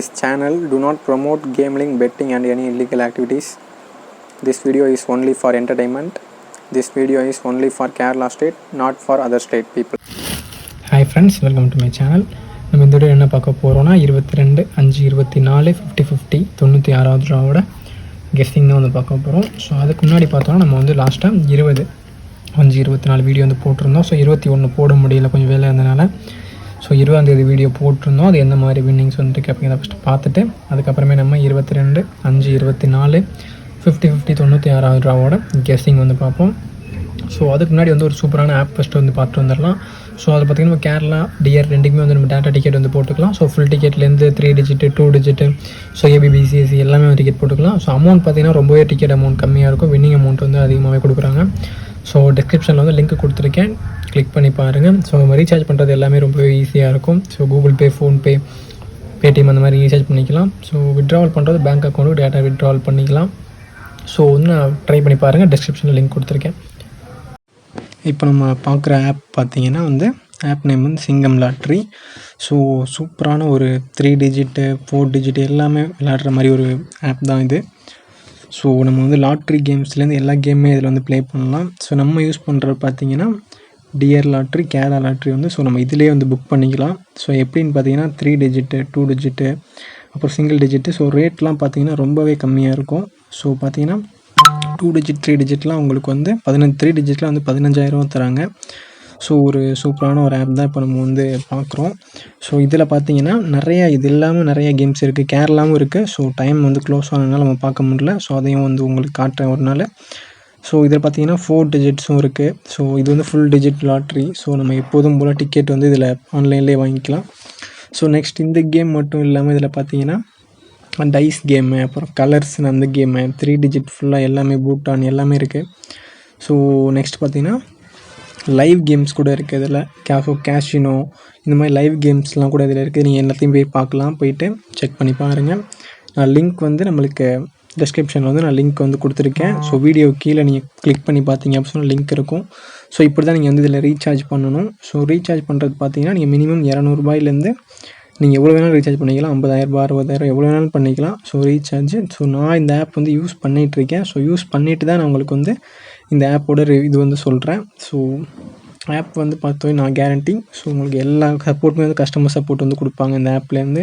This channel do not promote gambling, betting and any illegal activities. This video is only for entertainment. This video is only for Kerala state, not for other state people. Hi friends welcome to my channel நம்ம இந்த video என்ன பார்க்க போகிறோம்னா இருபத்தி ரெண்டு அஞ்சு இருபத்தி நாலு ஃபிஃப்டி ஃபிஃப்டி தொண்ணூற்றி ஆறாவது ரூபாவோட கெஸ்டிங் தான் வந்து பார்க்க போகிறோம் ஸோ அதுக்கு முன்னாடி பார்த்தோம்னா நம்ம வந்து லாஸ்ட்டாக இருபது அஞ்சு இருபத்தி நாலு வீடியோ வந்து போட்டிருந்தோம் ஸோ இருபத்தி ஒன்று போட முடியல கொஞ்சம் வேலை இருந்தனால ஸோ இருபதாந்தேதி வீடியோ போட்டிருந்தோம். அது எந்த மாதிரி வின்னிங்ஸ் வந்துருக்கு அப்படிங்கிறத ஃபஸ்ட்டு பார்த்துட்டு அதுக்கப்புறமே நம்ம இருபத்தி ரெண்டு அஞ்சு இருபத்தி நாலு ஃபிஃப்டி ஃபிஃப்டி தொண்ணூற்றி ஆறாவது ரூபாவோட கெஸ்டிங் வந்து பார்ப்போம். ஸோ அதுக்கு முன்னாடி வந்து ஒரு சூப்பரான ஆப் ஃபஸ்ட்டு வந்து பார்த்துட்டு வந்துடலாம். ஸோ அதில் பார்த்திங்கன்னா நம்ம கேரளா டிஆர் ரெண்டுக்குமே வந்து நம்ம டேட்டா டிக்கெட் வந்து போட்டுக்கலாம். So full டிக்கெட்லேருந்து three digit two digit so ஏபிபிசிஎஸ்சி எல்லாமே டிக்கெட் போட்டுக்கலாம். ஸோ அமௌண்ட் பார்த்திங்கன்னா ரொம்பவே டிக்கெட் அமௌண்ட் கம்மியாக இருக்கும். வின்னிங் அமௌண்ட் வந்து அதிகமாகவே கொடுக்குறாங்க. ஸோ டிஸ்கிரிப்ஷனில் வந்து லிங்க் கொடுத்துருக்கேன். கிளிக் பண்ணி பாருங்கள் ஸோ நம்ம ரீசார்ஜ் பண்ணுறது எல்லாமே ரொம்பவே ஈஸியாக இருக்கும். So Google Pay PhonePe Paytm அந்த மாதிரி ரீசார்ஜ் பண்ணிக்கலாம். ஸோ விட்ராவல் பண்ணுறது பேங்க் அக்கௌண்ட்டுக்கு டேட்டா விட்ராவல் பண்ணிக்கலாம். ஸோ வந்து நான் ட்ரை பண்ணி பாருங்கள் டிஸ்கிரிப்ஷனில் லிங்க் கொடுத்துருக்கேன். இப்போ நம்ம பார்க்குற ஆப் பார்த்தீங்கன்னா வந்து ஆப் நேம் வந்து சிங்கம் லாட்ரி ஸோ சூப்பரான ஒரு த்ரீ டிஜிட்டு ஃபோர் டிஜிட்டு எல்லாமே விளாடுற மாதிரி ஒரு ஆப் தான் இது. ஸோ நம்ம வந்து லாட்ரி கேம்ஸ்லேருந்து எல்லா கேமுமே இதில் வந்து ப்ளே பண்ணலாம். ஸோ நம்ம யூஸ் பண்ணுறது பார்த்திங்கன்னா டியர் லாட்ரி கேரளா லாட்ரி வந்து ஸோ நம்ம இதிலே வந்து புக் பண்ணிக்கலாம். ஸோ எப்படின்னு பார்த்தீங்கன்னா த்ரீ டிஜிட்டு டூ டிஜிட்டு அப்புறம் சிங்கிள் டிஜிட்டு ஸோ ரேட்லாம் பார்த்தீங்கன்னா ரொம்பவே கம்மியாக இருக்கும். ஸோ பார்த்தீங்கன்னா டூ டிஜிட் த்ரீ டிஜிட்லாம் உங்களுக்கு வந்து பதினஞ்சு த்ரீ டிஜிட்லாம் வந்து பதினஞ்சாயிரம் தராங்க. ஸோ ஒரு சூப்பரான ஒரு ஆப் தான் இப்போ நம்ம வந்து பார்க்குறோம். ஸோ இதில் பார்த்தீங்கன்னா நிறையா இது இல்லாமல் நிறைய கேம்ஸ் இருக்குது கேரளாவும் இருக்குது ஸோ டைம் வந்து க்ளோஸ் ஆனதுனால நம்ம பார்க்க முடியல. ஸோ அதையும் வந்து உங்களுக்கு காட்டுறேன் ஒரு நாள். ஸோ இதில் பார்த்தீங்கன்னா ஃபோர் டிஜிட்ஸும் இருக்குது ஸோ இது வந்து ஃபுல் டிஜிட் லாட்ரி ஸோ நம்ம எப்போதும் போல் டிக்கெட் வந்து இதில் ஆன்லைன்லேயே வாங்கிக்கலாம். ஸோ நெக்ஸ்ட் இந்த கேம் மட்டும் இல்லாமல் இதில் பார்த்தீங்கன்னா டைஸ் கேமு அப்புறம் கலர்ஸ் அந்த கேமு த்ரீ டிஜிட் ஃபுல்லாக எல்லாமே பூட்டான் எல்லாமே இருக்குது ஸோ நெக்ஸ்ட் பார்த்தீங்கன்னா லைவ் கேம்ஸ் கூட இருக்குது இதில். கேஃபோ கேஷினோ இந்த மாதிரி லைவ் கேம்ஸ்லாம் கூட இதில் இருக்குது நீங்கள் எல்லாத்தையும் போய் பார்க்கலாம். போயிட்டு செக் பண்ணி பாருங்கள் நான் லிங்க் வந்து நம்மளுக்கு டிஸ்கிரிப்ஷனில் வந்து நான் லிங்க் வந்து கொடுத்துருக்கேன். ஸோ வீடியோ கீழே நீங்கள் கிளிக் பண்ணி பார்த்தீங்க அப்படின்னு லிங்க் இருக்கும். ஸோ இப்படி தான் நீங்கள் வந்து இதில் ரீசார்ஜ் பண்ணணும். ஸோ ரீசார்ஜ் பண்ணுறது பார்த்தீங்கன்னா நீங்கள் மினிமம் இரநூறுபாயிலேருந்து நீங்கள் எவ்வளோ வேணாலும் ரீசார்ஜ் பண்ணிக்கலாம். ஐம்பதாயிரரூபா அறுபதாயிரம் எவ்வளோ வேணாலும் பண்ணிக்கலாம். ஸோ ரீசார்ஜ் ஸோ நான் இந்த ஆப் வந்து யூஸ் பண்ணிகிட்ருக்கேன் ஸோ யூஸ் பண்ணிட்டு தான் நான் உங்களுக்கு வந்து இந்த ஆப்போட இது வந்து சொல்கிறேன் ஸோ ஆப் வந்து பார்த்தோம் நான் கேரண்டி ஸோ உங்களுக்கு எல்லா சப்போர்ட்டுமே வந்து கஸ்டமர் சப்போர்ட் வந்து கொடுப்பாங்க இந்த ஆப்லேருந்து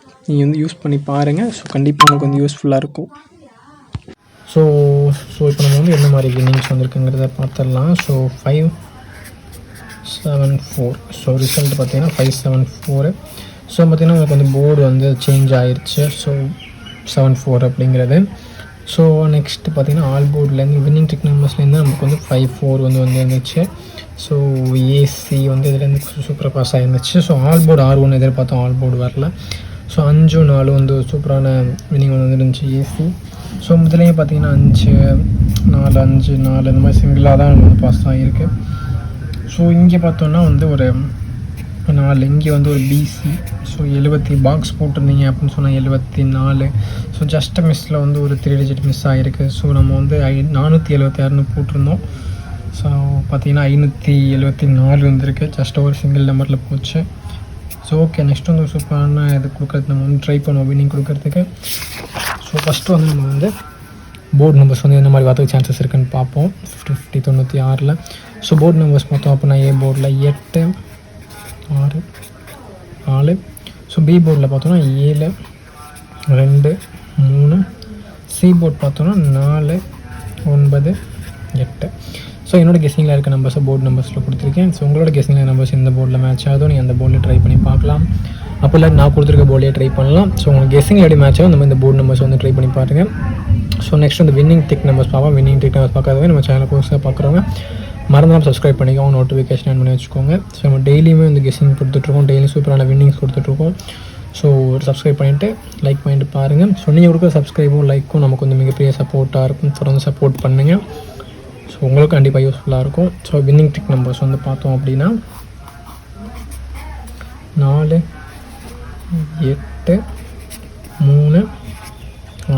நீங்கள் வந்து யூஸ் பண்ணி பாருங்கள் ஸோ கண்டிப்பாக உங்களுக்கு வந்து யூஸ்ஃபுல்லாக இருக்கும். ஸோ ஸோ இப்போ நம்ம வந்து என்ன மாதிரி வின்னிங்ஸ் வந்திருக்குங்கிறத பார்த்துடலாம். So five seven four so result பார்த்தீங்கன்னா ஃபைவ் செவன் ஃபோரு ஸோ பார்த்தீங்கன்னா உங்களுக்கு வந்து போர்டு வந்து சேஞ்ச் ஆயிடுச்சு ஸோ செவன் ஃபோர் அப்படிங்கிறது. ஸோ நெக்ஸ்ட் பார்த்தீங்கன்னா ஆல் போர்ட்லேருந்து வின்னிங் டெக் நம்பர்ஸ்லேருந்து நமக்கு வந்து ஃபைவ் ஃபோர் வந்து வந்து இருந்துச்சு ஸோ ஏசி வந்து இதுலேருந்து சூப்பராக பாஸ் ஆகிருந்துச்சு ஸோ ஆல் போர்டு ஆர் ஒன்று எதிர்பார்த்தோம். ஆல் போர்டு வரல. ஸோ அஞ்சு நாலு வந்து சூப்பரான வின்னிங் வந்து இருந்துச்சு ஏசி ஸோ முதலையும் பார்த்தீங்கன்னா அஞ்சு நாலு அஞ்சு நாலு இந்த மாதிரி சிங்கிளாக தான் வந்து பாஸ் தான் ஆகிருக்கு ஸோ இங்கே பார்த்தோன்னா வந்து ஒரு நாலு இங்கே வந்து ஒரு பிசி ஸோ எழுபத்தி பாக்ஸ் போட்டிருந்தீங்க அப்படின்னு சொன்னால் எழுபத்தி நாலு. ஸோ ஜஸ்ட் மிஸ்ஸில் வந்து ஒரு த்ரீ டிஜிட் மிஸ் ஆகிருக்கு ஸோ நம்ம வந்து ஐ நானூற்றி எழுபத்தி ஆறுனு போட்டிருந்தோம். ஸோ பார்த்தீங்கன்னா ஐநூற்றி எழுபத்தி நாலு வந்திருக்கு. ஜஸ்ட் ஒரு சிங்கிள் நம்பரில் போச்சு. ஸோ ஓகே நெக்ஸ்ட் வந்து சூப்பரான இது கொடுக்குறது நம்ம வந்து ட்ரை பண்ணுவோம். வின்னிங் கொடுக்குறதுக்கு. ஸோ ஃபஸ்ட்டு வந்து நம்ம வந்து போர்டு நம்பர்ஸ் வந்து என்ன மாதிரி வரதுக்கு சான்சஸ் இருக்குன்னு பார்ப்போம். ஃபிஃப்டி ஃபிஃப்டி தொண்ணூற்றி ஆறில். ஸோ போர்டு நம்பர்ஸ் மொத்தம் அப்படின்னா ஏ போர்டில் எட்டு ஆறு நாலு. ஸோ பி போர்டில் பார்த்தோன்னா ஏழு ரெண்டு மூணு. சி போர்ட் பார்த்தோன்னா நாலு ஒன்பது எட்டு. ஸோ என்னோட கெஸ்ஸிங்கில் இருக்க நம்பர்ஸை போர்டு நம்பர்ஸில் கொடுத்துருக்கேன். ஸோ உங்களோட கெஸ்ஸிங்கில் நம்பர்ஸ் எந்த போர்டில் மேட்ச் ஆகுதோ நீங்கள் அந்த போர்டில் ட்ரை பண்ணி பார்க்கலாம். அப்போ இல்லை நான் கொடுத்துருக்க போர்டிலே ட்ரை பண்ணலாம். ஸோ உங்களுக்கு கெஸ்ஸிங் எப்படி மேட்ச் ஆகும் நம்ம இந்த போர்டு நம்பர்ஸ் வந்து ட்ரை பண்ணி பாருங்கள் ஸோ நெக்ஸ்ட் வந்து வின்னிங் டெக் நம்பர்ஸ் பார்ப்போம். வின்னிங் டெக் நம்பர்ஸ் பார்க்காதவே நம்ம சேனல் புதுசாக பார்க்குறவங்க மறந்தாலும் சப்ஸ்கிரைப் பண்ணிக்கோங்க. நோட்டிஃபிகேஷன் ஆன் பண்ணி வச்சுக்கோங்க. ஸோ நம்ம டெய்லியுமே வந்து கெஸ்ஸிங் கொடுத்துட்ருக்கோம். டெய்லி சூப்பரான வின்னிங்ஸ் கொடுத்துட்ருக்கோம். ஸோ சப்ஸ்கிரைப் பண்ணிவிட்டு லைக் பண்ணிட்டு பாருங்கள் ஸோ நீங்கள் கொடுக்குற சப்ஸ்கிரைபும் லைக்கும் நமக்கு வந்து மிகப்பெரிய சப்போர்ட்டாக இருக்கும். தொடர்ந்து சப்போர்ட் பண்ணுங்கள் ஸோ உங்களுக்கு கண்டிப்பாக யூஸ்ஃபுல்லாக இருக்கும். ஸோ வின்னிங் ட்ரிக் நம்பர்ஸ் வந்து பார்த்தோம் அப்படின்னா நாலு எட்டு மூணு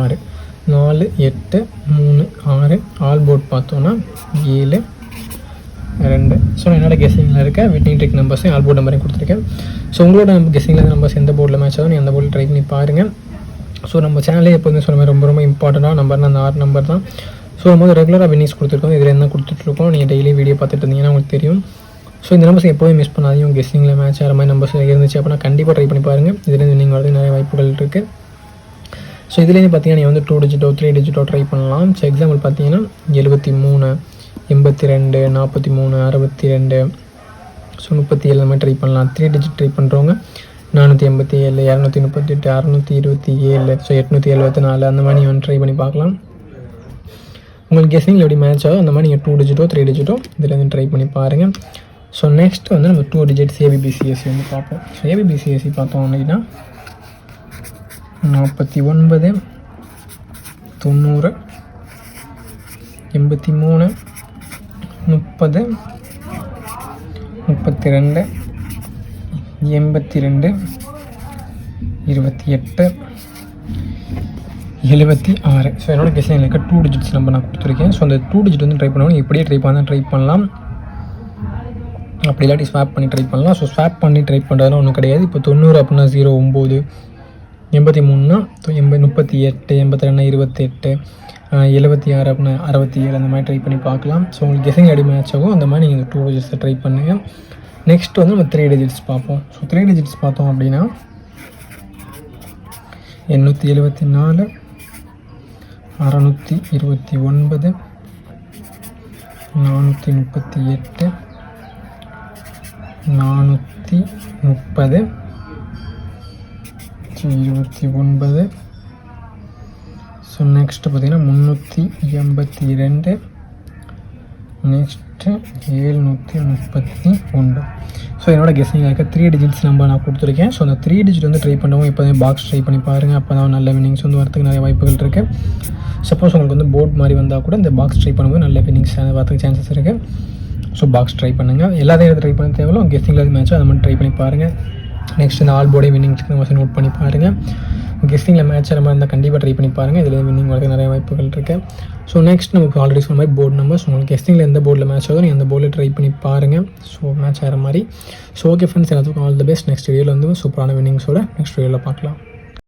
ஆறு. நாலு எட்டு மூணு ஆறு. ஆல் போர்ட் பார்த்தோன்னா ஏழு ரெண்டு. ஸோ என்னோட கெஸிங்கில் இருக்க வெட்டிங் ட்ரிக் நம்பர்ஸையும் ஆல் போர்ட் நம்பரையும் கொடுத்துருக்கேன். ஸோ உங்களோட கெஸிங்கில் நம்பர்ஸ் எந்த போர்டில் மேட்ச் ஆகும் எந்த அந்த போர்டில் ட்ரை பண்ணி பாருங்கள் ஸோ நம்ம சேனலே எப்போதுமே சொன்ன மாதிரி ரொம்ப ரொம்ப இம்பார்ட்டண்ட்டாக நம்பர்னா அந்த ஆறு நம்பர் தான். ஸோ நம்ம வந்து ரெகுலராக வின்னிங்ஸ் கொடுத்துருக்கோம். இதில் என்ன கொடுத்துட்ருக்கோம் நீங்கள் டெய்லி வீடியோ பார்த்துட்டு இருந்தீங்கன்னா உங்களுக்கு தெரியும். ஸோ இந்த நம்பர்ஸ் எப்போதும் மிஸ் பண்ணாதீங்க. கெஸ்டிங்கில் மேட்ச் ஆகிற மாதிரி நம்பர்ஸ் இருந்துச்சு அப்படின்னா கண்டிப்பாக ட்ரை பண்ணி பாருங்கள் இதுலேருந்து வின்னிங் வரது நிறைய வாய்ப்புகள் இருக்குது ஸோ இதுலேருந்து பார்த்தீங்கன்னா நீங்கள் வந்து டூ டிஜிட்டோ த்ரீ டிஜிட்டோ ட்ரை பண்ணலாம். ஸோ எக்ஸாம்பிள் பார்த்தீங்கன்னா எழுபத்தி மூணு எண்பத்தி ரெண்டு நாற்பத்தி மூணு அறுபத்தி ரெண்டு. ஸோ முப்பத்தி ஏழு மாதிரி ட்ரை பண்ணலாம். த்ரீ டிஜிட் ட்ரை பண்ணுறவங்க நானூற்றி எண்பத்தி ஏழு இரநூத்தி முப்பத்தெட்டு அறநூற்றி இருபத்தி ஏழு. ஸோ எட்நூற்றி எழுபத்தி நாலு அந்த மாதிரி வந்து ட்ரை பண்ணி பார்க்கலாம். உங்களுக்கு கெஸ்ஸிங்கில் எப்படி மேட்ச் ஆகும் அந்த மாதிரி நீங்கள் டூ டிஜிட்டோ த்ரீ டிஜிட்டோ இதில் வந்து ட்ரை பண்ணி பாருங்கள் ஸோ நெக்ஸ்ட் வந்து நம்ம டூ டிஜிட் ஏபிபிசிஎஸ்சி வந்து பார்ப்போம். ஸோ ஏபிபிசிஎஸ்சி பார்த்தோம் அப்படின்னா நாற்பத்தி ஒன்பது தொண்ணூறு எண்பத்தி மூணு முப்பது முப்பத்தி ரெண்டு எண்பத்தி ரெண்டு இருபத்தி எட்டு எழுபத்தி ஆறு. ஸோ என்னோட கெஸ்டிங்கில் இருக்க டூ டிஜிட்ஸ் நம்பர் நான் கொடுத்துருக்கேன். ஸோ அந்த டூ டிஜிட் வந்து ட்ரை பண்ணணும் எப்படியே ட்ரை பண்ணால் ட்ரை பண்ணலாம். அப்படி இல்லாட்டி ஸ்வாப் பண்ணி ட்ரை பண்ணலாம். ஸோ ஸ்வாப் பண்ணி ட்ரை பண்ணுறதுலாம் ஒன்றும் கிடையாது. இப்போ தொண்ணூறு அப்படின்னா ஜீரோ ஒம்பது எண்பத்தி மூணுனா எண்பது முப்பத்தி எட்டு எண்பத்தி ரெண்டு இருபத்தெட்டு எழுபத்தி ஆறு அப்படின்னா அறுபத்தி ஏழு. அந்த மாதிரி ட்ரை பண்ணி பார்க்கலாம். ஸோ உங்களுக்கு டிசைன் அடி மேட்ச் ஆகும். அந்த மாதிரி நீங்கள் டூ டிஜிட்ஸை ட்ரை பண்ணுங்கள் நெக்ஸ்ட் வந்து நம்ம த்ரீ டிஜிட்ஸ் பார்ப்போம். ஸோ த்ரீ டிஜிட்ஸ் பார்த்தோம் அப்படின்னா எண்ணூற்றி எழுபத்தி நாலு அறநூற்றி இருபத்தி ஒன்பது நானூற்றி முப்பத்தி எட்டு நானூற்றி முப்பது ஸோ இருபத்தி ஒன்பது. ஸோ நெக்ஸ்ட்டு பார்த்தீங்கன்னா முந்நூற்றி எண்பத்தி ரெண்டு நெக்ஸ்ட் நெக்ஸ்ட்டு ஏழ்நூற்றி முப்பத்தி ஒன்று. ஸோ என்னோட கெஸ்ஸிங் இருக்க த்ரீ டிஜிட்ஸ் நம்பர் நான் கொடுத்துருக்கேன். ஸோ அந்த த்ரீ டிஜிட் வந்து ட்ரை பண்ணவும் இப்போ பாக்ஸ் ட்ரை பண்ணி பாருங்கள் அப்போ தான் நல்ல வினிங்ஸ் வந்து வரதுக்கு நிறைய வாய்ப்புகள் இருக்குது சப்போஸ் உங்களுக்கு வந்து போர்ட் மாதிரி வந்தால் கூட இந்த பாக்ஸ் ட்ரை பண்ணும்போது நல்ல வின்னிங்ஸ் வரதுக்கு சான்சஸ் இருக்குது ஸோ பாக்ஸ் ட்ரை பண்ணுங்கள் எல்லாத்தையும் ட்ரை பண்ண தேவையில்ல. கெஸ்ஸிங்கில் மேட்ச்சோ அதை மட்டும் ட்ரை பண்ணி பாருங்கள் நெக்ஸ்ட் இந்த ஆல் போர்டே வின்னிங் நம்ம நோட் பண்ணி பாருங்கள் கெஸ்டிங்கில் மேட்ச் ஆகிற மாதிரி இருந்தால் கண்டிப்பாக ட்ரை பண்ணி பாருங்கள் இதில் வின்னிங் வரது நிறைய வாய்ப்புகள் இருக்குது ஸோ நெக்ஸ்ட் நமக்கு ஆல்ரெடி சொன்ன மாதிரி போர்டு நம்பர்ஸ் உங்களுக்கு கெஸ்டிங்கில் எந்த போர்டில் மேட்ச் ஆகும் நீங்கள் அந்த போர்டில் ட்ரை பண்ணி பாருங்கள் ஸோ மேட்ச் ஆகிற மாதிரி. ஸோ ஓகே ஃப்ரெண்ட்ஸ் எல்லாத்துக்கும் ஆல் த பெஸ்ட் நெக்ஸ்ட் வீடியோவில் வந்து சூப்பரான வின்னிங்ஸோட நெக்ஸ்ட் வீடியோவில் பார்க்கலாம்.